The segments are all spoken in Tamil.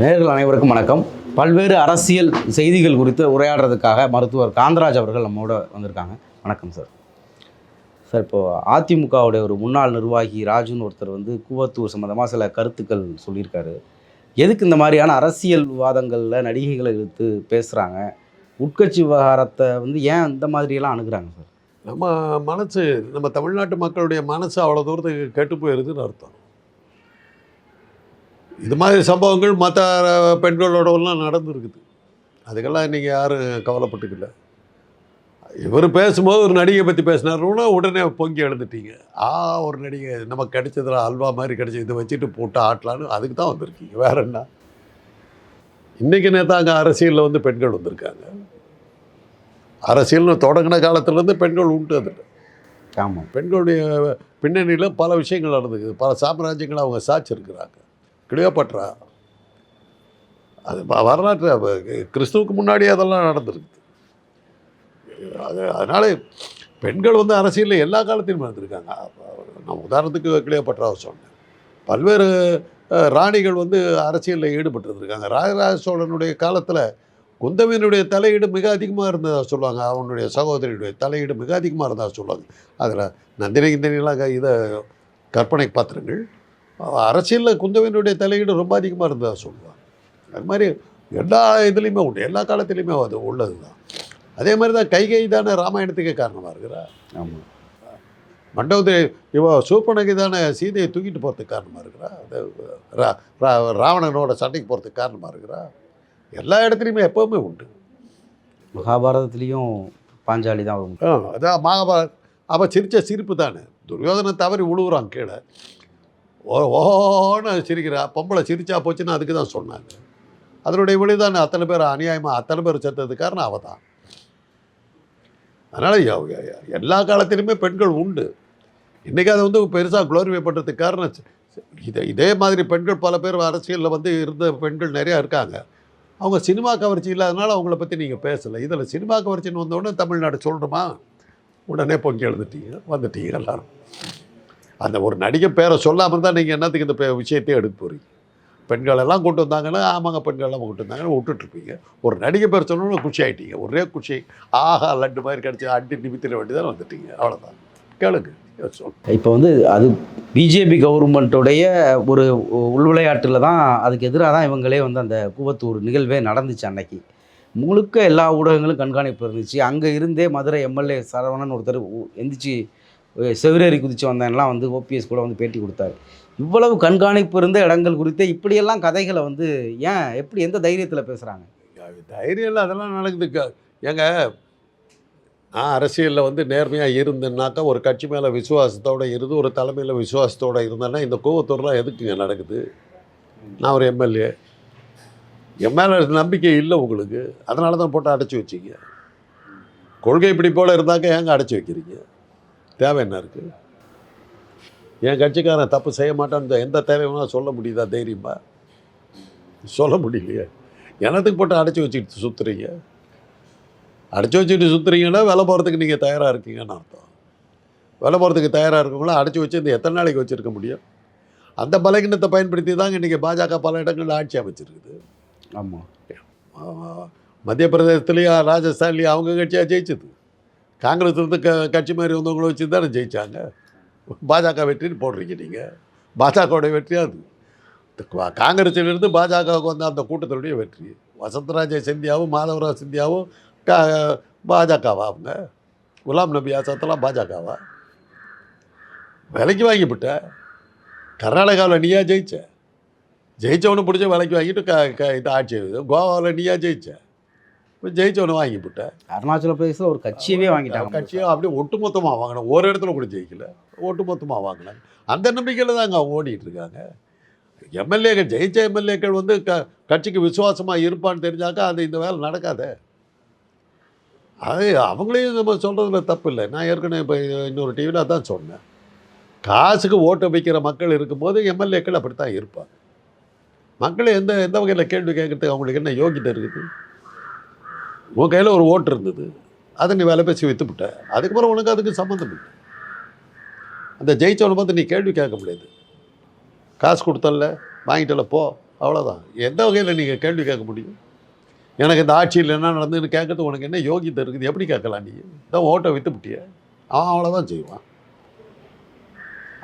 நேர்கள் அனைவருக்கும் வணக்கம். பல்வேறு அரசியல் செய்திகள் குறித்து உரையாடுறதுக்காக மருத்துவர் காந்தராஜ் அவர்கள் நம்மோட வந்திருக்காங்க. வணக்கம் சார். சார் இப்போது அதிமுகவுடைய ஒரு முன்னாள் நிர்வாகி ராஜுன்னு ஒருத்தர் வந்து கூவத்தூர் சம்மந்தமாக சில கருத்துக்கள் சொல்லியிருக்காரு. எதுக்கு இந்த மாதிரியான அரசியல் விவாதங்களில் நடிகைகளை இழுத்து பேசுகிறாங்க உட்கட்சி விவகாரத்தை வந்து ஏன் இந்த மாதிரியெல்லாம் அணுகிறாங்க சார்? நம்ம மனசு நம்ம தமிழ்நாட்டு மக்களுடைய மனசு அவ்வளோ தூரத்துக்கு கெட்டு போயிருதுன்னு அர்த்தம். இது மாதிரி சம்பவங்கள் மற்ற பெண்களோடலாம் நடந்துருக்குது. அதுக்கெல்லாம் நீங்கள் யாரும் கவலைப்பட்டுக்கல. இவர் பேசும்போது ஒரு நடிகை பற்றி பேசினாருன்னா உடனே பொங்கி எழுந்துட்டீங்க. ஆ ஒரு நடிகை நமக்கு கிடைச்சதுல அல்வா மாதிரி கிடைச்சது இதை வச்சுட்டு போட்டு ஆட்டலான்னு அதுக்கு தான் வந்திருக்கீங்க. வேற என்ன? இன்றைக்கி நேத்தாங்க அரசியலில் வந்து பெண்கள் வந்திருக்காங்க. அரசியல்னு தொடங்கின காலத்துலேருந்து பெண்கள் உண்டு அதில் ஆமாம் பெண்களுடைய பின்னணியில் பல விஷயங்கள் நடந்துக்குது. பல சாம்ராஜ்யங்களை அவங்க சாட்சிருக்கிறாங்க கிளியோபட்ரா. அது வரலாற்று கிறிஸ்துவுக்கு முன்னாடி அதெல்லாம் நடந்திருக்குது அது அதனால் பெண்கள் வந்து அரசியலில் எல்லா காலத்திலும் இருந்திருக்காங்க நான் உதாரணத்துக்கு கிளியோபட்ராவை சொன்னேன். பல்வேறு ராணிகள் வந்து அரசியலில் ஈடுபட்டுருந்துருக்காங்க. ராஜராஜ சோழனுடைய காலத்தில் குந்தவியனுடைய தலையீடு மிக அதிகமாக இருந்ததாக சொல்லுவாங்க. அவனுடைய சகோதரியுடைய தலையீடு மிக அதிகமாக இருந்ததாக சொல்லுவாங்க. அதில் நந்தினி கிந்தனிலாம் இதை கற்பனை பாத்திரங்கள். அரசியலில் குந்தவியனுடைய தலையீடு ரொம்ப அதிகமாக இருந்ததா சொல்லுவாங்க அது மாதிரி எல்லா இதுலேயுமே உண்டு. எல்லா காலத்துலேயுமே அது உள்ளது தான் அதே மாதிரி தான் கைகை தானே ராமாயணத்துக்கே காரணமாக இருக்கிறா. ஆமாம் மண்டபத்தில் இவ சூப்பனகை தானே சீதையை தூக்கிட்டு போகிறதுக்கு காரணமாக இருக்கிறா? அது ராவணனோட சண்டைக்கு போகிறதுக்கு காரணமாக இருக்கிறா? எல்லா இடத்துலையுமே எப்போவுமே உண்டு. மகாபாரதத்துலேயும் பாஞ்சாலி தான் அதான் மகாபாரத் அவள் சிரித்த சிரிப்பு தானே. துரியோதனை தவறி விழுவுறான் கீழே. ஓன்னு சிரிக்கிறா பொம்பளை சிரிச்சா போச்சுன்னு அதுக்கு தான் சொன்னாங்க அதனுடைய விழி அத்தனை பேர் அநியாயமாக அத்தனை பேர் செத்தது காரணம் அவள் தான். அதனால் எல்லா காலத்திலுமே பெண்கள் உண்டு. இன்றைக்கி அதை வந்து பெருசாக குளோரிஃபை பண்ணுறதுக்கு காரணம் இதை இதே மாதிரி பெண்கள் பல பேர் அரசியலில் வந்து இருந்த பெண்கள் நிறையா இருக்காங்க. அவங்க சினிமா கவர்ச்சி இல்லாதனால அவங்கள பற்றி நீங்கள் பேசலை. இதில் சினிமா கவர்ச்சின்னு வந்தோடனே தமிழ்நாடு சொல்கிறோமா உடனே பொங்கி எழுந்துட்டீங்க வந்துட்டீங்க எல்லோரும். அந்த ஒரு நடிகை பேரை சொல்லாமல் தான் நீங்கள் என்னத்துக்கு இந்த விஷயத்தையும் எடுத்து போகிறீங்க பெண்கள் எல்லாம் கொண்டு வந்தாங்கன்னா ஆமாங்க பெண்கள் எல்லாம் கொண்டு வந்தாங்கன்னா விட்டுட்ருப்பீங்க ஒரு நடிகை பேர் சொன்னோன்னு குஷி ஆகிட்டீங்க ஒரே குச்சி ஆஹா லட்டு மாதிரி கிடச்சி அடி நிமித்திர வேண்டியதான் வந்துட்டீங்க. அவ்வளோதான் கேளுங்க. இப்போ வந்து அது பிஜேபி கவர்மெண்ட்டுடைய ஒரு உள்விளையாட்டில் தான் அதுக்கு எதிராக தான் இவங்களே வந்து அந்த கூவத்தூர் நிகழ்வே நடந்துச்சு அன்னைக்கு. முழுக்க எல்லா ஊடகங்களும் கண்காணிப்பு இருந்துச்சு. அங்கே இருந்தே மதுரை எம்எல்ஏ சரவணன் ஒருத்தர் எந்திரிச்சு செவிரேறி குதிச்சு வந்தேன்லாம் வந்து ஓபிஎஸ் கூட வந்து பேட்டி கொடுத்தாரு. இவ்வளவு கண்காணிப்பு இருந்த இடங்கள் குறித்து இப்படியெல்லாம் கதைகளை வந்து ஏன் எப்படி எந்த தைரியத்தில் பேசுகிறாங்க தைரியம் இல்லை அதெல்லாம் நடக்குது. ஏங்க நான் அரசியலில் வந்து நேர்மையாக இருந்தேன்னாக்கா ஒரு கட்சி மேலே விசுவாசத்தோடு இருந்து ஒரு தலைமையில் விசுவாசத்தோடு இருந்தேன்னா இந்த கோவத்தூர்லாம் எதுக்குங்க நடக்குது? நான் ஒரு எம்எல்ஏ. எம்எல்ஏ நம்பிக்கை இல்லை உங்களுக்கு. அதனால தான் போட்டு அடைச்சி வச்சிங்க. கொள்கை இப்படி போல் இருந்தாக்க ஏங்க அடைச்சி வைக்கிறீங்க? தேவை என்ன இருக்குது என் கட்சிக்காரன் தப்பு செய்ய மாட்டான்னு எந்த தேவைன்னா சொல்ல முடியுதா? தைரியமா? சொல்ல முடியலையே. எனத்துக்கு போட்டு அடைச்சி வச்சுக்கிட்டு சுற்றுறீங்க அடைச்சி வச்சுக்கிட்டு சுற்றுறீங்கன்னா வேலை போகிறதுக்கு நீங்கள் தயாராக இருக்கீங்கன்னு அர்த்தம். வேலை போகிறதுக்கு தயாராக இருக்கவங்கள அடைச்சி வச்சு இந்த எத்தனை நாளைக்கு வச்சுருக்க முடியும்? அந்த பலகீனத்தை பயன்படுத்தி தாங்க இன்றைக்கி பாஜக பல இடங்களில் ஆட்சி அமைச்சிருக்குது. ஆமாம் மத்திய பிரதேசத்துலேயும் ராஜஸ்தான்லேயும் அவங்க கட்சியாக ஜெயிச்சது. காங்கிரஸ் இருந்து க கட்சி மாதிரி வந்தவங்கள வச்சு தானே ஜெயிச்சாங்க? பாஜக வெற்றின்னு போடுறீங்க நீங்கள் பாஜகவுடைய வெற்றி அது. காங்கிரஸிலிருந்து பாஜகவுக்கு வந்த அந்த கூட்டத்தினுடைய வெற்றி. வசந்தராஜ சிந்தியாவும் மாதவராஜ் சிந்தியாவும் கா பாஜகவா அவங்க? குலாம் நபி ஆசாத்தெல்லாம் பாஜகவா? விலைக்கு வாங்கிவிட்ட கர்நாடகாவில் நீயா ஜெயிச்ச? ஜெயித்தவனு பிடிச்ச விலைக்கு வாங்கிட்டு க க இது ஆட்சி கோவாவில் நீயா ஜெயிச்ச? இப்போ ஜெயிச்சவனு வாங்கிவிட்ட அருணாச்சல பிரதேசத்தில் ஒரு கட்சியவே வாங்கிட்டாங்க. கட்சியை அப்படியே ஒட்டுமொத்தமாக வாங்கினேன் ஒரு இடத்துல கூட ஜெயிக்கல. ஒட்டுமொத்தமாக வாங்கினாங்க அந்த நம்பிக்கையில் தாங்க அவங்க ஓடிட்டு இருக்காங்க. எம்எல்ஏக்கள் ஜெயிச்ச எம்எல்ஏக்கள் வந்து க கட்சிக்கு விசுவாசமாக இருப்பான்னு தெரிஞ்சாக்கா அது இந்த வேலை நடக்காதே. அது அவங்களையும் நம்ம சொல்கிறதுல தப்பு இல்லை. நான் ஏற்கனவே இப்போ இன்னொரு டிவியில் அதான் சொன்னேன். காசுக்கு ஓட்டு வைக்கிற மக்கள் இருக்கும்போது எம்எல்ஏக்கள் அப்படி தான் இருப்பாங்க. மக்கள் எந்த எந்த வகையில் கேள்வி கேட்கறதுக்கு அவங்களுக்கு என்ன யோகிதை இருக்குது? உன் கையில் ஒரு ஓட்டு இருந்தது. அதை நீ வேலை பேசி விற்றுப்பிட்ட அதுக்கப்புறம் உனக்கு அதுக்கு சம்மந்தம் இல்லை. அந்த ஜெயிச்சவனை பார்த்து நீ கேள்வி கேட்க முடியாது. காசு கொடுத்தல்ல வாங்கிட்டல போ அவ்வளோதான் எந்த வகையில் நீங்கள் கேள்வி கேட்க முடியும்? எனக்கு இந்த ஆட்சியில் என்ன நடந்ததுன்னு கேட்கறது உனக்கு என்ன யோகியத்தை இருக்குது? எப்படி கேட்கலாம் நீ? இதான் ஓட்டை விற்றுப்பிட்டிய அவன் அவ்வளோதான் செய்வான்.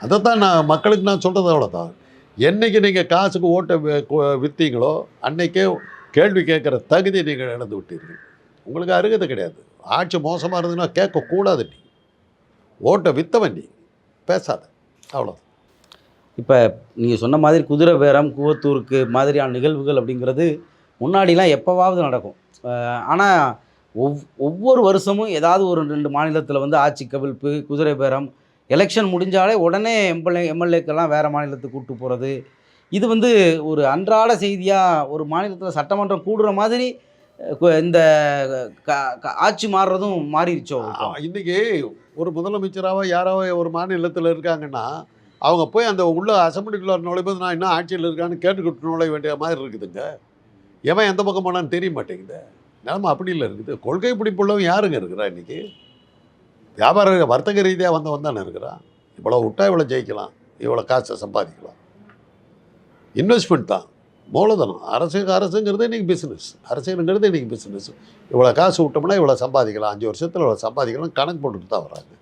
அதைத்தான் நான் மக்களுக்கு நான் சொல்கிறது அவ்வளோதான் என்னைக்கு நீங்கள் காசுக்கு ஓட்டை விற்றீங்களோ அன்றைக்கே கேள்வி கேட்குற தகுதி நீங்கள் இழந்து விட்டீர்கள். உங்களுக்கு அருகதை கிடையாது. ஆட்சி மோசமாக இருந்ததுன்னா கேட்கக்கூடாது நீ. ஓட்டை வித்தவன் நீ. பேசாத. அவ்வளோ இப்போ நீங்கள் சொன்ன மாதிரி குதிரை பேரம் கூவத்தூருக்கு மாதிரியான நிகழ்வுகள் அப்படிங்கிறது முன்னாடிலாம் எப்போவாவது நடக்கும். ஆனால் ஒவ் ஒவ்வொரு வருஷமும் ஏதாவது ஒரு ரெண்டு மாநிலத்தில் வந்து ஆட்சி கவிழ்ப்பு குதிரை பேரம் எலெக்ஷன் முடிஞ்சாலே உடனே எம்எல்ஏ எம்எல்ஏக்கெல்லாம் வேறு மாநிலத்துக்கு கூப்பிட்டு போகிறது இது வந்து ஒரு அன்றாட செய்தியாக ஒரு மாநிலத்தில் சட்டமன்றம் கூடுற மாதிரி இந்த ஆட்சி மாறுறதும் மாறிடுச்சோ? இன்றைக்கி ஒரு முதலமைச்சராக யாராவது ஒரு மாநிலத்தில் இருக்காங்கன்னா அவங்க போய் அந்த உள்ள அசம்பிளிக்குள்ள நுழைப்பது நான் இன்னும் ஆட்சியில் இருக்கான்னு கேட்டுக்கிட்டு நுழைய வேண்டிய மாதிரி இருக்குதுங்க. எவன் எந்த பக்கம் போனான்னு தெரிய மாட்டேங்குது. நிலமை அப்படி இல்லை இருக்குது. கொள்கை பிடிப்புள்ளவன் யாருங்க இருக்கிறா இன்னைக்கு? வியாபார வர்த்தக ரீதியாக வந்தவன் தானே இருக்கிறான். இவ்வளோ விட்டா இவ்வளோ ஜெயிக்கலாம். இவ்வளோ காசை சம்பாதிக்கலாம். இன்வெஸ்ட்மெண்ட் தான். மூலதனம். அரசு அரசுங்கிறது இன்றைக்கி பிஸ்னஸ் அரசியலுங்கிறது இன்றைக்கி பிஸ்னஸ் இவ்வளோ காசு விட்டோம்னா இவ்வளோ சம்பாதிக்கலாம். அஞ்சு வருஷத்தில் இவ்வளோ சம்பாதிக்கலாம். கணக்கு போட்டுட்டு தான் வராங்க.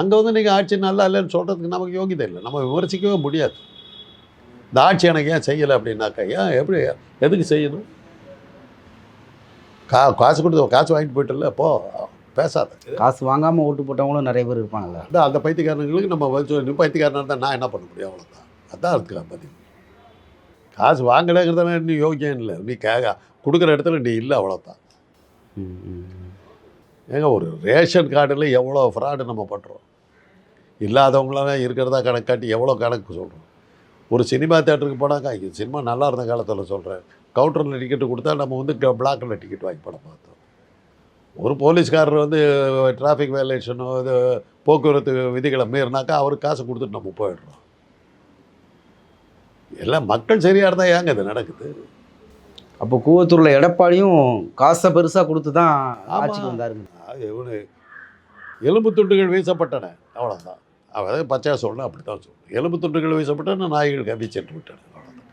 அங்கே வந்து நீங்கள் ஆட்சி நல்லா இல்லைன்னு சொல்கிறதுக்கு நமக்கு யோகிதை இல்லை. நம்ம விமர்சிக்கவே முடியாது. இந்த ஆட்சி எனக்கு ஏன் செய்யலை அப்படின்னாக்கா ஏன் எப்படி எதுக்கு செய்யணும்? கா காசு கொடுத்து காசு வாங்கிட்டு போயிட்டல போ பேசாத. காசு வாங்காமல் ஓட்டு போட்டவங்களும் நிறைய பேர் இருப்பாங்கல்ல. அந்த பைத்தியக்காரங்களுக்கு நம்ம பைத்தியக்காரனாக இருந்தால் நான் என்ன பண்ண முடியும்? அவ்வளோதான் அதான் இருக்கிற பதில். காசு வாங்கலைங்கிறதால நீ யோகியம் இல்லை. நீ கே கொடுக்குற இடத்துல நீ இல்லை அவ்வளோதான். ஏங்க ஒரு ரேஷன் கார்டில் எவ்வளோ ஃப்ராடு நம்ம பண்ணுறோம் இல்லாதவங்களாம் இருக்கிறதா கணக்கு காட்டி எவ்வளோ கணக்கு சொல்கிறோம் ஒரு சினிமா தேட்டருக்கு போனாக்கா சினிமா நல்லா இருந்த காலத்தில் சொல்கிறேன் கவுண்டரில் டிக்கெட்டு கொடுத்தா நம்ம வந்து பிளாக்கில் டிக்கெட் வாங்கி படம் பார்த்தோம். ஒரு போலீஸ்காரர் வந்து டிராஃபிக் வயலேஷனோ இது போக்குவரத்து விதிகளை மீறினாக்கா அவருக்கு காசு கொடுத்துட்டு நம்ம போயிடுறோம். எல்லாம் மக்கள் சரியாக இருந்தால் ஏங்க இது நடக்குது? அப்போ கூவத்தூரில் எடப்பாடியும் காசை பெருசாக கொடுத்து தான். ஆட்சிக்கு வந்தாருங்க இவனு எலும்பு துண்டுகள் வீசப்பட்டன. அவ்வளோதான் அதாவது பச்சையாக சொல்லணும் அப்படி தான் சொல்லணும் எலும்பு துண்டுகள் வீசப்பட்டன நாய்கள் கம்பி சென்று விட்டன. அவ்வளோதான்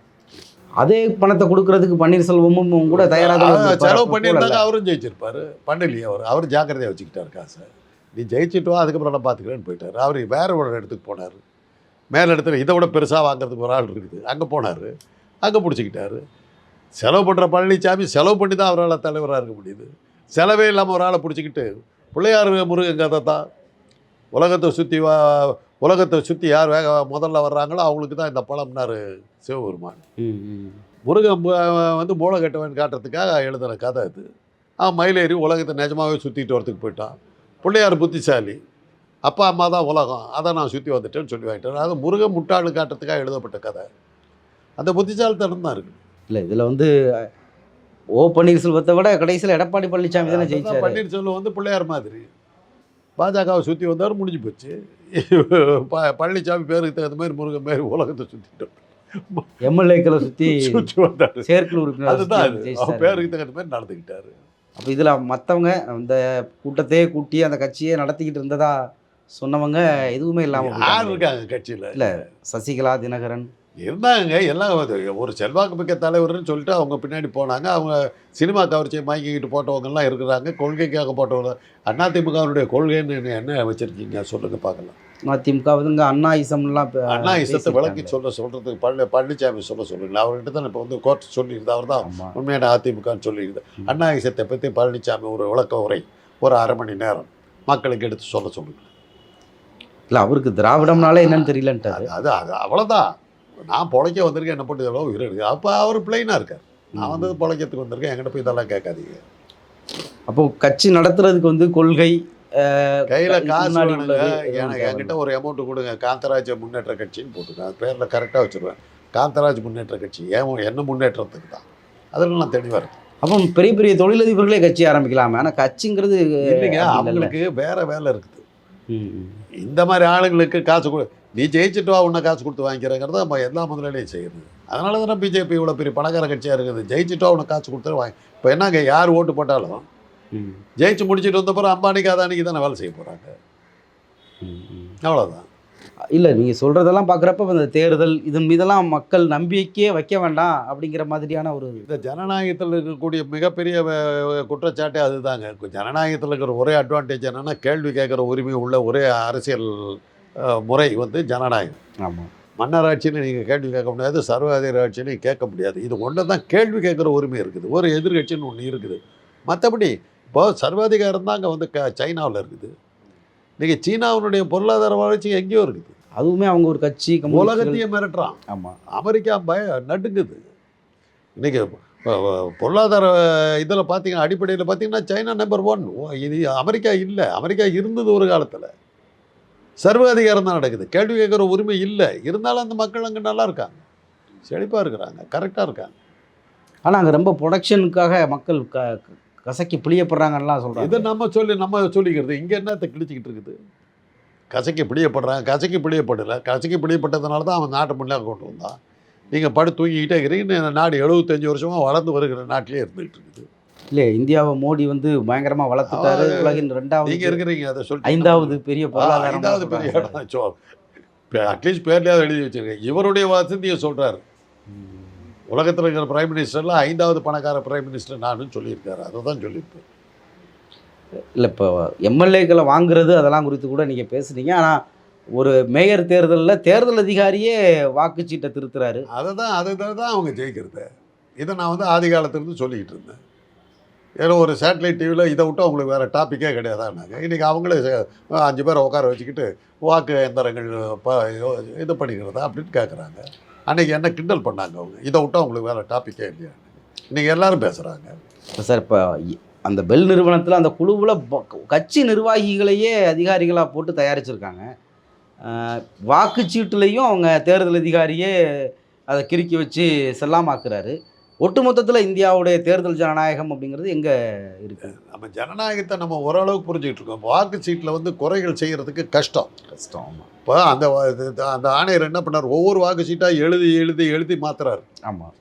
அதே பணத்தை கொடுக்கறதுக்கு பன்னீர்செல்வமும் கூட தயாராக. செலவு பண்ணியிருந்தாங்க. அவரும் ஜெயிச்சிருப்பாரு. பண்ணலையே அவர். அவர் ஜாக்கிரதையாக வச்சுக்கிட்டார் காசை. நீ ஜெயிச்சிட்டு வா அதுக்கப்புறம் நான் பார்த்துக்கிறேன்னு போயிட்டார். அவர் வேற ஒரு இடத்துக்கு போனார். மேல் இடத்துல இதை விட பெருசாக வாங்குறதுக்கு ஒரு ஆள் இருக்குது. அங்கே போனார். அங்கே பிடிச்சிக்கிட்டாரு. செலவு பண்ணுற பழனிசாமி செலவு பண்ணி தான் அவரால் தலைவராக இருக்க முடியுது. செலவே இல்லாமல் ஒரு ஆளை பிடிச்சிக்கிட்டு பிள்ளையார் முருகன் கதை தான். உலகத்தை சுற்றி வா உலகத்தை சுற்றி யார் வேக முதல்ல வர்றாங்களோ அவங்களுக்கு தான் இந்த பழம்னாரு சிவபெருமான். முருகன் வந்து மூளை கட்டவன் காட்டுறதுக்காக எழுதுகிற கதை இது அவன் மயிலேறி உலகத்தை நிஜமாகவே சுற்றிட்டு வரதுக்கு போயிட்டான். பிள்ளையார் புத்திசாலி. அப்பா அம்மா தான் உலகம். அதை நான் சுற்றி வந்துட்டேன்னு சொல்லி வாங்கிட்டேன் அது முருகன் முட்டாளு காட்டுறதுக்காக எழுதப்பட்ட கதை. அந்த புத்திசாலித்தனம் தான் இருக்குது. இல்லை இதில் வந்து ஓ பன்னீர்செல்வத்தை விட கடைசியில் எடப்பாடி பழனிசாமி தானே ஜெயிச்சாரு. பன்னீர்செல்வம் வந்து பிள்ளையார் மாதிரி. பாஜகவை சுற்றி வந்தார் முடிஞ்சு போச்சு. ப பழனிசாமி பேருக்கு தகுந்த மாதிரி முருகன் மாதிரி உலகத்தை சுற்றிட்டோம் எம்எல்ஏக்களை சுற்றி சுற்றி வந்தார். செயற்குழு உறுப்பினர் அதுதான். பேருக்கு தகுந்த மாதிரி நடந்துக்கிட்டாரு. அப்போ இதில் மற்றவங்க அந்த கூட்டத்தையே கூட்டி அந்த கட்சியை நடத்திக்கிட்டு இருந்ததா சொன்னவங்க எதுவுமே இல்லாமல் யார் இருக்காங்க கட்சியில்? இல்லை சசிகலா தினகரன். இருந்தாங்க எல்லாம் ஒரு- செல்வாக்கு மிக்க தலைவர்னு சொல்லிட்டு அவங்க பின்னாடி போனாங்க. அவங்க சினிமா கவர்ச்சியை வாங்கிக்கிட்டு போட்டவங்கெல்லாம் இருக்கிறாங்க. கொள்கைக்காக போட்டவங்க. அதிமுகவினுடைய கொள்கைன்னு என்ன- வச்சுருக்கீங்க? சொல்லுங்கள் பார்க்கலாம். அதிமுக வந்து அண்ணா இசம்லாம் அண்ணா இசத்தை. விளக்கி சொல்ல சொல்கிறதுக்கு பழனி பழனிசாமி சொல்ல சொல்லுங்களா அவர்கிட்ட தான் இப்போ வந்து கோர்ட் சொல்லியிருந்தா அவர் தான் உண்மையான அதிமுகன்னு சொல்லியிருந்தா. ம். அண்ணா இசத்தை பற்றி பழனிசாமி ஒரு விளக்க உரை ஒரு அரை மணி நேரம் மக்களுக்கு எடுத்து சொல்ல சொல்லுங்க. இல்லை அவருக்கு திராவிடம்னாலே என்னன்னு தெரியலன்ட்டாரு. அது அது அவ்வளோதான் நான் பொழைக்க வந்திருக்கேன் என்ன பண்ணி எவ்வளோ உயிர் இருக்குது அப்போ அவர் பிளைனாக இருக்கார். நான் வந்தது பொழைக்கிறதுக்கு வந்திருக்கேன் என்கிட்ட போய் இதெல்லாம் கேட்காதீங்க. அப்போ கட்சி நடத்துறதுக்கு வந்து கொள்கை கையில் காசு எனக்கு. என்கிட்ட ஒரு அமௌண்ட் கொடுங்க. காந்தராஜ முன்னேற்ற கட்சின்னு போட்டுருக்கேன் அது பேரில் கரெக்டாக வச்சுருவேன். காந்தராஜ் முன்னேற்ற கட்சி ஏன் என்ன முன்னேற்றத்துக்கு தான்? அதில் நான் தெளிவாக இருக்கேன் அப்போ பெரிய பெரிய தொழிலதிபர்களே கட்சி ஆரம்பிக்கலாமே. ஆனால் கட்சிங்கிறது இல்லைங்க. அவங்களுக்கு வேற வேலை இருக்குது. இந்த மாதிரி ஆளுங்களுக்கு காசு கொடு. நீ ஜெயிச்சுட்டு வா உன்னை காசு கொடுத்து வாங்கிக்கிறங்கிறத நம்ம எல்லா முதலாளியும் செய்யுது அதனால தானே பிஜேபி இவ்வளோ பெரிய பணக்கார கட்சியாக இருக்குது. ஜெயிச்சுட்டு வா உனக்கு காசு கொடுத்து வாங்கி. இப்போ என்னங்க யார் ஓட்டு போட்டாலும் ஜெயிச்சு முடிச்சுட்டு வந்த பிறகு அம்பானிக்கு அதானிக்கு தானே வேலை செய்ய போகிறாங்க. அவ்வளோதான் இல்லை நீங்கள் சொல்கிறதெல்லாம் பார்க்குறப்ப இந்த தேர்தல் இதன் மீதெல்லாம் மக்கள் நம்பிக்கையே வைக்க வேண்டாம் அப்படிங்கிற மாதிரியான ஒரு இந்த ஜனநாயகத்தில் இருக்கக்கூடிய மிகப்பெரிய குற்றச்சாட்டே அதுதாங்க. ஜனநாயகத்தில் இருக்கிற ஒரே அட்வான்டேஜ் என்னென்னா கேள்வி கேட்குற உரிமை உள்ள ஒரே அரசியல் முறை வந்து ஜனநாயகம். ஆமாம் மன்னராட்சியில் நீங்கள் கேள்வி கேட்க முடியாது சர்வாதிகார ஆட்சியிலையும் கேட்க முடியாது. இது ஒன்று தான் கேள்வி கேட்குற உரிமை இருக்குது. ஒரு எதிர்கட்சின்னு ஒன்று இருக்குது. மற்றபடி இப்போ சர்வாதிகாரம் தான் அங்கே வந்து க சைனாவில் இருக்குது. நீங்கள் சீனாவினுடைய பொருளாதார வளர்ச்சி எங்கேயோ இருக்குது அதுவுமே அவங்க ஒரு கட்சி உலகத்தையே மிரட்டுறான். ஆமாம் அமெரிக்கா பய நடுங்குது. இன்றைக்கி பொருளாதார இதில் பார்த்தீங்கன்னா அடிப்படையில் பார்த்தீங்கன்னா சைனா நம்பர் ஒன். இது அமெரிக்கா இல்லை. அமெரிக்கா இருந்தது ஒரு காலத்தில். சர்வாதிகாரம் தான் நடக்குது. கேள்வி கேட்குற உரிமை இல்லை. இருந்தாலும் அந்த மக்கள் அங்கே நல்லா இருக்காங்க. செழிப்பாக இருக்கிறாங்க. கரெக்டாக இருக்காங்க. ஆனால் அங்கே ரொம்ப ப்ரொடக்ஷனுக்காக மக்கள் க- கசக்கி பிழியப்படுறாங்கலாம் இதை சொல்கிறாங்க நம்ம சொல்லி நம்ம சொல்லிக்கிறது இங்கே என்னத்தை கிழிச்சிக்கிட்டு இருக்குது? கசக்கி பிடியப்படுறாங்க கசக்கி பிடியப்படலை கசக்கி பிடியப்பட்டதுனால தான் அவன் நாட்டை முன்னாடி கொண்டு வந்தான். நீங்கள் படு தூங்கிக்கிட்டே இருக்கிறீங்க இந்த நாடு எழுபத்தஞ்சு வருஷமாக வளர்ந்து வருகிற நாட்டிலே இருந்துகிட்டு இருக்குது. இல்லை இந்தியாவை மோடி வந்து பயங்கரமாக வளர்த்துட்டாரு. உலகின் நீங்கள் ரெண்டாவது இருக்கிறீங்க அதை சொல்லி ஐந்தாவது பெரிய பொருளாதாரம் ஐந்தாவது பெரிய அட்லீஸ்ட் பேர்லையாவது எழுதி வச்சிருக்கேன் இவருடைய வசதியை சொல்கிறார் உலகத்தில் இருக்கிற பிரைம் மினிஸ்டர்லாம் ஐந்தாவது பணக்கார பிரைம் மினிஸ்டர் நானும் சொல்லியிருக்காரு. அதை தான் சொல்லியிருப்பேன். இல்லை இப்போ எம்எல்ஏக்களை வாங்குறது அதெல்லாம் குறித்து கூட நீங்கள் பேசுனீங்க. ஆனால் ஒரு மேயர் தேர்தலில் தேர்தல் அதிகாரியே வாக்குச்சீட்டை திருத்துறாரு. அதை தான் அதை தான் அவங்க ஜெயிக்கிறது. இதை நான் வந்து ஆதி காலத்துலேருந்து சொல்லிக்கிட்டு இருந்தேன். ஏன்னா ஒரு சேட்டலைட் டிவியில் இதை விட்டு அவங்களுக்கு வேறு டாப்பிக்கே கிடையாதான்னாங்க இன்றைக்கி அவங்களே அஞ்சு பேரை உட்கார வச்சுக்கிட்டு வாக்கு எந்திரங்கள் இது பண்ணிக்கிறதா அப்படின்னு கேட்குறாங்க அன்றைக்கி என்ன கிண்டல் பண்ணாங்க அவங்க? இதை விட்டால் அவங்களுக்கு வேறு டாப்பிக்கே இல்லையா? இன்றைக்கி எல்லோரும் பேசுகிறாங்க சார் இப்போ அந்த பெல் நிறுவனத்தில் அந்த குழுவில் கட்சி நிர்வாகிகளையே அதிகாரிகளாக போட்டு தயாரிச்சிருக்காங்க. வாக்குச்சீட்டுலேயும் அவங்க தேர்தல் அதிகாரியே அதை கிறுக்கி வச்சு செல்லாமாக்குறாரு. ஒட்டுமொத்தத்தில் இந்தியாவுடைய தேர்தல் ஜனநாயகம் அப்படிங்கிறது எங்கே இருக்குது நம்ம ஜனநாயகத்தை நம்ம ஓரளவுக்கு புரிஞ்சுக்கிட்டு இருக்கோம். வாக்கு சீட்டில் வந்து குறைகள் செய்கிறதுக்கு கஷ்டம். கஷ்டம் இப்போ அந்த அந்த ஆணையர் என்ன பண்ணார்? ஒவ்வொரு வாக்கு சீட்டாக எழுதி எழுதி எழுதி மாத்துறாரு. ஆமாம்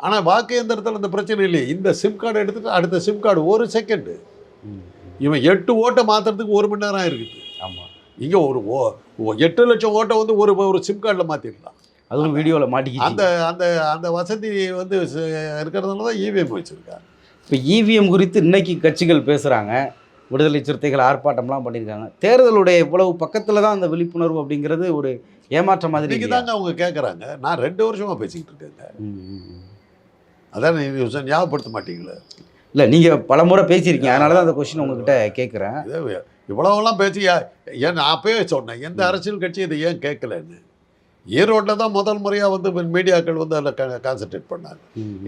ஆனால் வாக்கு எந்திரத்தில் இந்த பிரச்சனை இல்லையே. இந்த சிம் கார்டு எடுத்துட்டு அடுத்த சிம் கார்டு ஒரு செகண்டு இவன் எட்டு ஓட்டை மாற்றுறதுக்கு ஒரு மணி நேரம் இருக்குது ஆமாம் இங்கே ஒரு ஓ- எட்டு லட்சம் ஓட்டை வந்து ஒரு ஒரு சிம் கார்டில் மாற்றிடலாம் அதுவும் வீடியோவில் மாட்டிக்கிச்சு அந்த அந்த அந்த வசதி வந்து இருக்கிறதுனால தான் இவிஎம் வச்சுருக்காங்க. இப்போ இவிஎம் குறித்து இன்னைக்கு கட்சிகள் பேசுகிறாங்க விடுதலை சிறுத்தைகள் ஆர்ப்பாட்டம்லாம் பண்ணியிருக்காங்க. தேர்தலுடைய இவ்வளவு பக்கத்தில் தான் அந்த விழிப்புணர்வு அப்படிங்கிறது ஒரு ஏமாற்ற மாதிரி இன்றைக்கி? தாங்க அவங்க கேட்குறாங்க நான் ரெண்டு வருஷமாக பேசிக்கிட்டு இருக்கேங்க. அதான் நீங்கள் ஞாபகப்படுத்த மாட்டீங்களே? இல்லை நீங்கள் பல முறை பேசியிருக்கீங்க. அதனால தான் அந்த கொஷின் உங்ககிட்ட கேட்குறேன் இதே இவ்வளவெல்லாம் பேசி ஏன் நான் அப்பவே சொன்னேன் எந்த அரசியல் கட்சி இதை ஏன் கேட்கலன்னு ஈரோட்டில் தான் முதல் முறையாக வந்து மீடியாக்கள் வந்து அதில் கான்சென்ட்ரேட் பண்ணாங்க.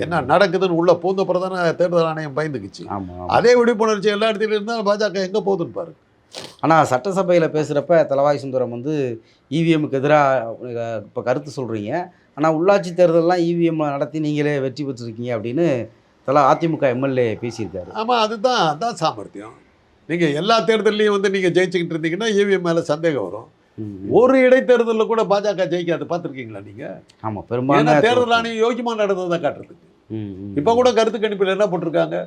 என்ன நடக்குதுன்னு உள்ள பூந்த பிரதான தேர்தல் ஆணையம் பயந்துக்குச்சு. ஆமாம் அதே விழிப்புணர்ச்சி எல்லா இடத்துலையும் இருந்தால் பாஜக எங்கே போகுதுன்னு பாருங்க ஆனால் சட்டசபையில் பேசுகிறப்ப தலவாய் சுந்தரம் வந்து இவிஎம்க்கு எதிராக இப்போ கருத்து சொல்கிறீங்க ஆனால் உள்ளாட்சி தேர்தலெலாம் இவிஎம் நடத்தி நீங்களே வெற்றி பெற்றிருக்கீங்க அப்படின்னு தலா அதிமுக எம்எல்ஏ பேசியிருக்காரு. ஆமாம் அதுதான் அதான் சாமர்த்தியம். நீங்கள் எல்லா தேர்தல்லையும் வந்து நீங்கள் ஜெயிச்சுக்கிட்டு இருந்தீங்கன்னா இவிஎம் மேலே சந்தேகம் வரும். ஒரு இடைத்தேர்தலில் கூட பாஜக ஜெயிக்காது பார்த்துருக்கீங்களா நீங்கள் ஆமாம் ஏன்னா பெரும்பாலான தேர்தல் ஆணையம் யோகியமாக நடந்ததை காட்டுறதுக்கு. இப்போ கூட கருத்து கணிப்பில் என்ன போட்டிருக்காங்க?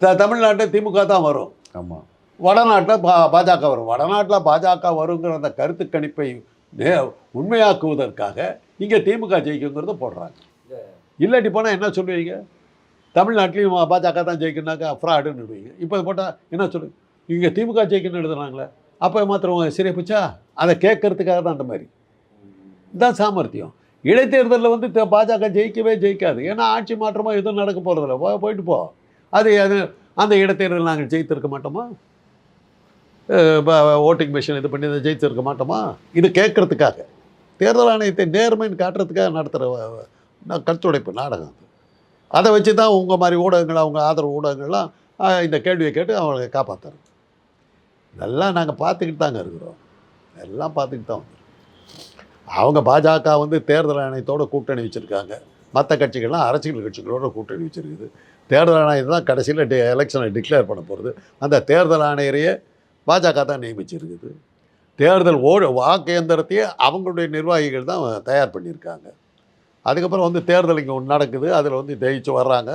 த தமிழ்நாட்டில் திமுக தான் வரும். ஆமாம் வடநாட்டில் பா பாஜக வரும். வடநாட்டில் பாஜக வருங்கிற அந்த கருத்து கணிப்பை உண்மையாக்குவதற்காக இங்கே திமுக ஜெயிக்குங்கிறத போடுறாங்க. இல்லாட்டி போனால் என்ன சொல்லுவீங்க? தமிழ்நாட்டிலையும் பாஜக தான் ஜெயிக்கணுனாக்கா ஃப்ராடுன்னு இப்போ போட்டால் என்ன சொல்லு இங்கே திமுக ஜெயிக்கணும்னு எழுதுனாங்களே அப்போ மாத்திரம் சரியா போச்சா அதை கேட்கறதுக்காக தான் அந்த மாதிரி. இதுதான் சாமர்த்தியம். இடைத்தேர்தலில் வந்து பாஜக ஜெயிக்கவே ஜெயிக்காது. ஏன்னா ஆட்சி மாற்றமாக எதுவும் நடக்க போகிறதில்ல போ போயிட்டு போ. அது அது அந்த இடைத்தேர்தல் நாங்கள் ஜெயித்திருக்க மாட்டோமா? ஓட்டிங் மிஷின் இது பண்ணி இதை மாட்டோமா? இது கேட்கறதுக்காக. தேர்தல் ஆணையத்தை நேர்மைன்னு காட்டுறதுக்காக நடத்துகிற கருத்துடைப்பு நாடகம் அது. அதை வச்சு தான் உங்கள் மாதிரி ஊடகங்கள் அவங்க ஆதரவு ஊடகங்கள்லாம் இந்த கேள்வியை கேட்டு அவங்களை காப்பாற்றுறது இதெல்லாம் நாங்கள் பார்த்துக்கிட்டு தாங்க இருக்கிறோம். எல்லாம் பார்த்துக்கிட்டு தான் அவங்க பாஜக வந்து தேர்தல் ஆணையத்தோட கூட்டணி வச்சுருக்காங்க. மற்ற கட்சிகள்லாம் அரசியல் கட்சிகளோட கூட்டணி வச்சுருக்குது. தேர்தல் ஆணையம் தான் கடைசியில் டெ எலெக்ஷனை டிக்ளேர் பண்ண போகிறது அந்த தேர்தல் ஆணையரையே பாஜக தான் நியமிச்சிருக்குது. தேர்தல் ஓ வாக்கு இயந்திரத்தையே அவங்களுடைய நிர்வாகிகள் தான் தயார் பண்ணியிருக்காங்க. அதுக்கப்புறம் வந்து தேர்தல் இங்கே ஒன்று நடக்குது. அதில் வந்து ஜெயிச்சு வர்றாங்க.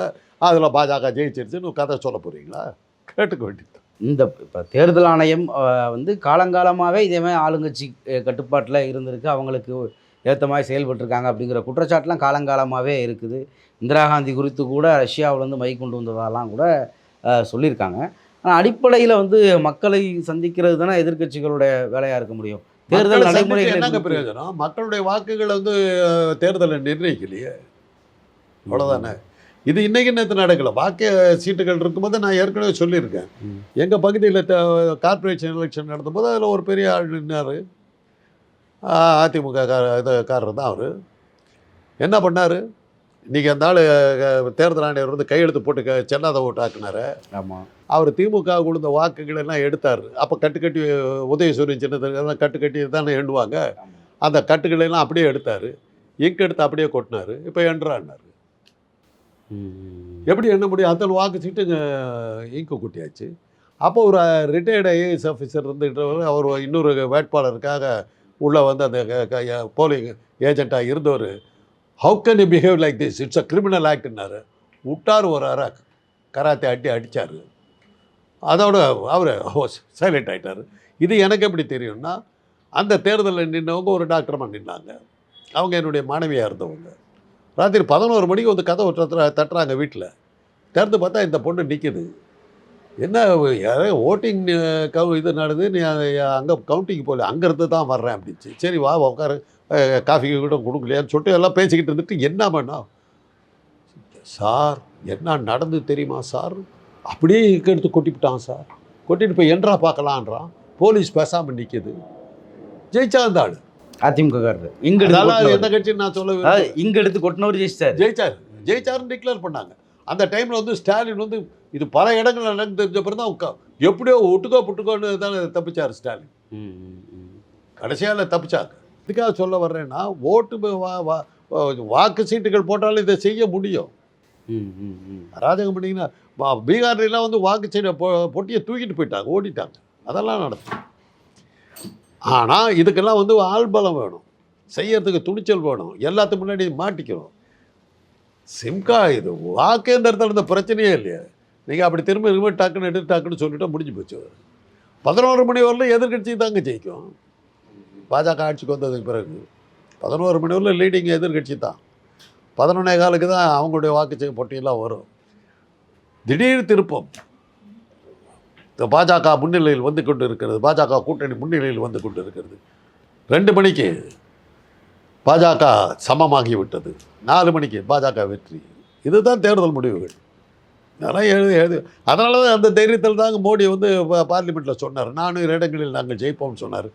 அதில் பாஜக ஜெயிச்சிருச்சுன்னு கதை சொல்ல போகிறீங்களா கேட்டுக்க வேண்டியது இந்த இப்போ தேர்தல் ஆணையம் வந்து காலங்காலமாகவே இதே மாதிரி ஆளுங்கட்சி கட்டுப்பாட்டில் இருந்திருக்கு. அவங்களுக்கு ஏற்ற மாதிரி செயல்பட்டிருக்காங்க அப்படிங்கிற குற்றச்சாட்டுலாம் காலங்காலமாகவே இருக்குது. இந்திரா காந்தி குறித்து கூட ரஷ்யாவிலேருந்து மை கொண்டு வந்ததெல்லாம் கூட சொல்லியிருக்காங்க. ஆனால் அடிப்படையில் வந்து மக்களை சந்திக்கிறது தானே எதிர்க்கட்சிகளோட வேலையாக இருக்க முடியும். தேர்தல் நடைமுறைகள் என்னங்க? பிரயோஜனம்? மக்களுடைய வாக்குகளை வந்து தேர்தலை நிர்ணயிக்கலையே. அவ்வளோதானே இது இன்னைக்கு நேற்று நடக்கல. வாக்கு சீட்டுகள் இருக்கும்போது நான் ஏற்கனவே சொல்லியிருக்கேன். எங்கள் பகுதியில் கார்ப்பரேஷன் எலெக்ஷன் நடந்தபோது அதில் ஒரு பெரிய ஆள் நின்னார். அதிமுக கார இது காரர் தான் அவர். என்ன பண்ணார்? இன்றைக்கி அந்த ஆள் தேர்தல் ஆணையர் வந்து கையெழுத்து போட்டு செல்லாத ஓட்டு ஆக்குனாரு. ஆமாம் அவர் திமுக கொடுத்த வாக்குகள் எல்லாம் எடுத்தார். அப்போ கட்டுக்கட்டி உதயசூரியன் சின்னத்துக்கு கட்டுக்கட்டி தானே எண்ணுவாங்க. அந்த கட்டுகளை எல்லாம் அப்படியே எடுத்தார். இங்க் எடுத்து அப்படியே கொட்டினார். இப்போ எண்ணுறான்னாரு எப்படி எண்ண முடியும்? அத்தனை வாக்கு சீட்டு ஈக்கோ குட்டியாச்சு. அப்போ ஒரு ரிட்டையர்டு ஐஏஎஸ் ஆஃபீஸர் இருந்துகிட்டவர் அவர் இன்னொரு வேட்பாளருக்காக உள்ளே வந்து அந்த போலிங் ஏஜெண்ட்டாக இருந்தவர் how can you behave like this it's a criminal ஆக்ட்னாரு விட்டார் ஒரு அரை கராத்தே அட்டி அடித்தார் அதோட அவர் சைலண்ட் ஆயிட்டார். இது எனக்கு எப்படி தெரியும்னா அந்த தேர்தலில் நின்றவங்க ஒரு டாக்டரமாக நின்னாங்க. அவங்க என்னுடைய மாணவியாக இருந்தவங்க. ராத்திரி பதினோரு மணிக்கு வந்து கதவை தட்டுற தட்டுறாங்க வீட்டில் திறந்து பார்த்தா இந்த பொண்ணு நிற்கிது என்ன யாரோ ஓட்டிங் கவு இது நடந்து நீ அங்கே கவுண்டிங் போகல அங்கேருந்து தான் வர்றேன் அப்படின்ச்சு சரி வா உட்காரு. காஃபி கூட கொடுக்கலையான்னு சொல்லிட்டு எல்லாம் பேசிக்கிட்டு இருந்துட்டு என்ன பண்ணா? சார் என்ன நடந்து தெரியுமா சார்? அப்படியே இங்க எடுத்து கொட்டிவிட்டான் சார். கொட்டிட்டு போய் என்றா பார்க்கலான்றான். போலீஸ் பேசாமல் நிற்கிது ஜெயிச்சா இருந்தாள் ஆள் அதிமுக காரர் இங்க எந்த கட்சின்னு நான் சொல்ல இங்க எடுத்து கொட்டினவர் ஜெயிச்சார் ஜெயிச்சார். ஜெயிச்சாருன்னு டிக்ளேர் பண்ணாங்க. அந்த டைமில் வந்து ஸ்டாலின் வந்து இது பல இடங்கள் நடந்து தெரிஞ்ச பிறகு தான் எப்படியோ ஒட்டுக்கோ புட்டுக்கோன்னு தானே தப்பிச்சார் ஸ்டாலின். கடைசியால் தப்பிச்சாங்க இதுக்காக சொல்ல வர்றேன்னா ஓட்டு வாக்கு சீட்டுகள் போட்டாலும் இதை செய்ய முடியும். அராஜகம் பண்ணிங்கன்னா பீகார்லாம் வந்து வாக்குச்சீட்டை பொ பொட்டியை தூக்கிட்டு போயிட்டாங்க ஓடிட்டாங்க. அதெல்லாம் நடக்கும். ஆனால் இதுக்கெல்லாம் வந்து ஆள்பலம் வேணும். செய்யறதுக்கு துணிச்சல் வேணும். எல்லாத்துக்கு முன்னாடி மாட்டிக்கணும். சிம்கா இது வாக்கேந்திரத்தில் இருந்த பிரச்சனையே இல்லையா. நீங்கள் அப்படி திரும்ப திரும்ப டக்குன்னு எடுத்து டக்குன்னு சொல்லிட்டா முடிஞ்சு போச்சு. பதினோரு மணி வரலும் எதிர்கட்சி தாங்க ஜெயிக்கும். பாஜக ஆட்சிக்கு வந்ததுக்கு பிறகு. பதினோரு மணி வரலும் லீடிங் எதிர்கட்சி தான். பதினொன்னே காலுக்கு தான் அவங்களுடைய வாக்குச்சீட்டு போட்டியெல்லாம் வரும். திடீர் திருப்பம். பாஜக முன்னிலையில் வந்து கொண்டு இருக்கிறது பாஜக கூட்டணி முன்னிலையில் வந்து கொண்டு இருக்கிறது ரெண்டு மணிக்கு பாஜக சமமாகிவிட்டது நாலு மணிக்கு பாஜக வெற்றி. இதுதான் தேர்தல் முடிவுகள். அதெல்லாம் எழுது எழுது. அதனால தான் அந்த தைரியத்தில் தாங்க மோடி வந்து பார்லிமெண்ட்டில் சொன்னார். நானூறு இடங்களில் நாங்கள் ஜெயிப்போம்னு சொன்னார்.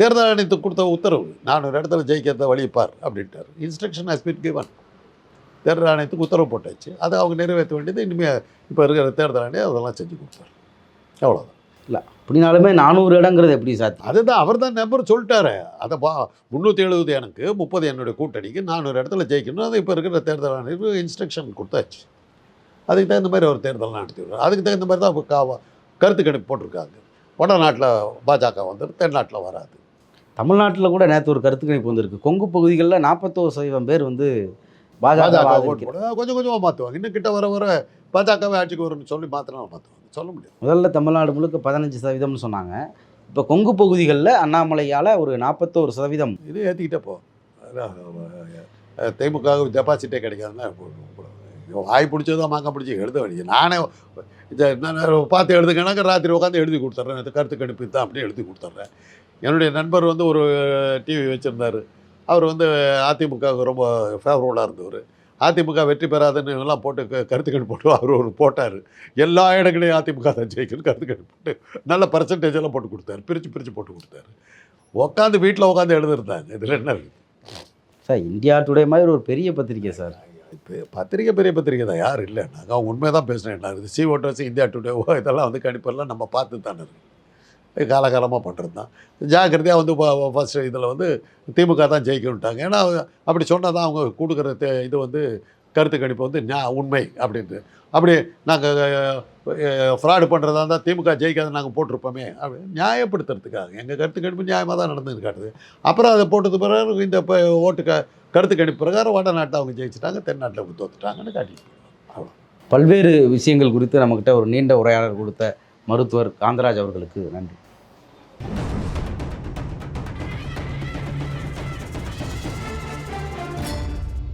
தேர்தல் ஆணையத்துக்கு கொடுத்த உத்தரவு நானூறு இடத்துல ஜெயிக்கிறத வழிப்பார் அப்படின்ட்டார். இன்ஸ்ட்ரக்ஷன் ஹஸ் பின் கிவன் தேர்தல் ஆணையத்துக்கு உத்தரவு போட்டாச்சு. அதை அவங்க நிறைவேற்ற வேண்டியது இனிமேல் இப்போ இருக்கிற தேர்தல் ஆணையம் அதெல்லாம் செஞ்சு கொடுத்தாரு அவ்வளோதான் இல்ல அப்படின்னாலுமே நானூறு இடங்கிறது எப்படி சாத்தியம் அதுதான் அவர் தான் நம்பர் சொல்லிட்டாரு. அதை பா முந்நூற்றி எழுபது எனக்கு முப்பது என்னுடைய கூட்டணிக்கு நானூறு இடத்துல ஜெயிக்கணும். அது இப்போ இருக்கிற தேர்தல் ஆணையருக்கு இன்ஸ்ட்ரக்ஷன் கொடுத்தாச்சு. அதுக்கு தகுந்த மாதிரி அவர் தேர்தல் நடத்திடுவார் அதுக்கு தகுந்த மாதிரி தான் இப்போ கா- கருத்து கணிப்பு போட்டிருக்காங்க. வடநாட்டில் பாஜக வந்துடும் தென்னாட்டில் வராது. தமிழ்நாட்டில் கூட நேற்று ஒரு கருத்து கணிப்பு வந்திருக்கு. கொங்கு பகுதிகளில் நாற்பத்தோரு சதவீதம் பேர் வந்து பாஜக கொஞ்சம் கொஞ்சமாக மாற்றுவாங்க இன்னும் கிட்ட வர வர பாஜகவே ஆட்சிக்கு வரும்னு சொல்லி மாற்றினா மாற்றுவாங்க சொல்ல முடியாது. முதல்ல தமிழ்நாடு முழுக்க பதினஞ்சு சதவீதம்னு சொன்னாங்க. இப்போ கொங்கு பகுதிகளில் அண்ணாமலையால் ஒரு நாற்பத்தோரு சதவீதம். இது ஏற்றிக்கிட்டே போ. அதான், அஹ், திமுக டெபாசிட்டே கிடைக்காதுன்னா வாய் பிடிச்சதோ மாங்க பிடிச்சி எழுத வேண்டியது நானே இதை நான் பார்த்து எழுதுக்கணக்க ராத்திரி உட்காந்து எழுதி கொடுத்துட்றேன். இந்த கருத்து கணிப்பு தான் அப்படியே எழுதி கொடுத்துட்றேன். என்னுடைய நண்பர் வந்து ஒரு டிவி வச்சுருந்தார். அவர் வந்து அதிமுக ரொம்ப ஃபேவரபுளாக இருந்தவர். அதிமுக வெற்றி பெறாதுன்னு எல்லாம் போட்டு க- கருத்து கணிப்பு போட்டு அவர் ஒரு போட்டார். எல்லா இடங்களையும் அதிமுக தான் ஜெயிக்கணும் கருத்து கணிப்பு போட்டு நல்ல பர்சன்டேஜ் எல்லாம் போட்டு கொடுத்தாரு. பிரித்து பிரித்து போட்டு கொடுத்தாரு. உட்காந்து வீட்டில் உட்காந்து எழுதுருந்தாங்க இதில் என்ன இருக்குது சார் இந்தியா டுடே மாதிரி ஒரு பெரிய பத்திரிக்கை சார். பத்திரிக்கை பெரிய பத்திரிக்கை தான். யார் இல்லை. நாங்கள் உண்மையை தான் பேசுகிறேன் என்ன இருக்குது சி ஓட்டர்ஸ் இந்தியா டுடே இதெல்லாம் வந்து கணிப்பெல்லாம் நம்ம பார்த்து தானே இருக்கு. இது காலகாலமாக பண்ணுறது தான் ஜாக்கிரதையாக வந்து ஃபஸ்ட்டு இதில் வந்து திமுக தான் ஜெயிக்கணுட்டாங்க ஏன்னா அப்படி சொன்னால் தான் அவங்க கொடுக்குற இது வந்து கருத்து கணிப்பு வந்து ஞா உண்மை அப்படின்ட்டு. அப்படி நாங்கள் ஃப்ராடு பண்ணுறதா இருந்தால் திமுக ஜெயிக்காத நாங்கள் போட்டிருப்போமே. அப்படி நியாயப்படுத்துறதுக்காக எங்கள் கருத்து கணிப்பு நியாயமாக தான் நடந்துன்னு காட்டுது. அப்புறம் அதை போட்டது பிறகு இந்த இப்போ ஓட்டு க கருத்து கணிப்பு பிரகாரம் வடநாட்டை அவங்க ஜெயிச்சிட்டாங்க தென்னாட்டில் அவங்க தோத்துட்டாங்கன்னு காட்டிட்டு அவ்வளோ பல்வேறு விஷயங்கள் குறித்து நம்மக்கிட்ட ஒரு நீண்ட உரையாடல் கொடுத்த மருத்துவர் காந்தராஜ் அவர்களுக்கு நன்றி. Thank you.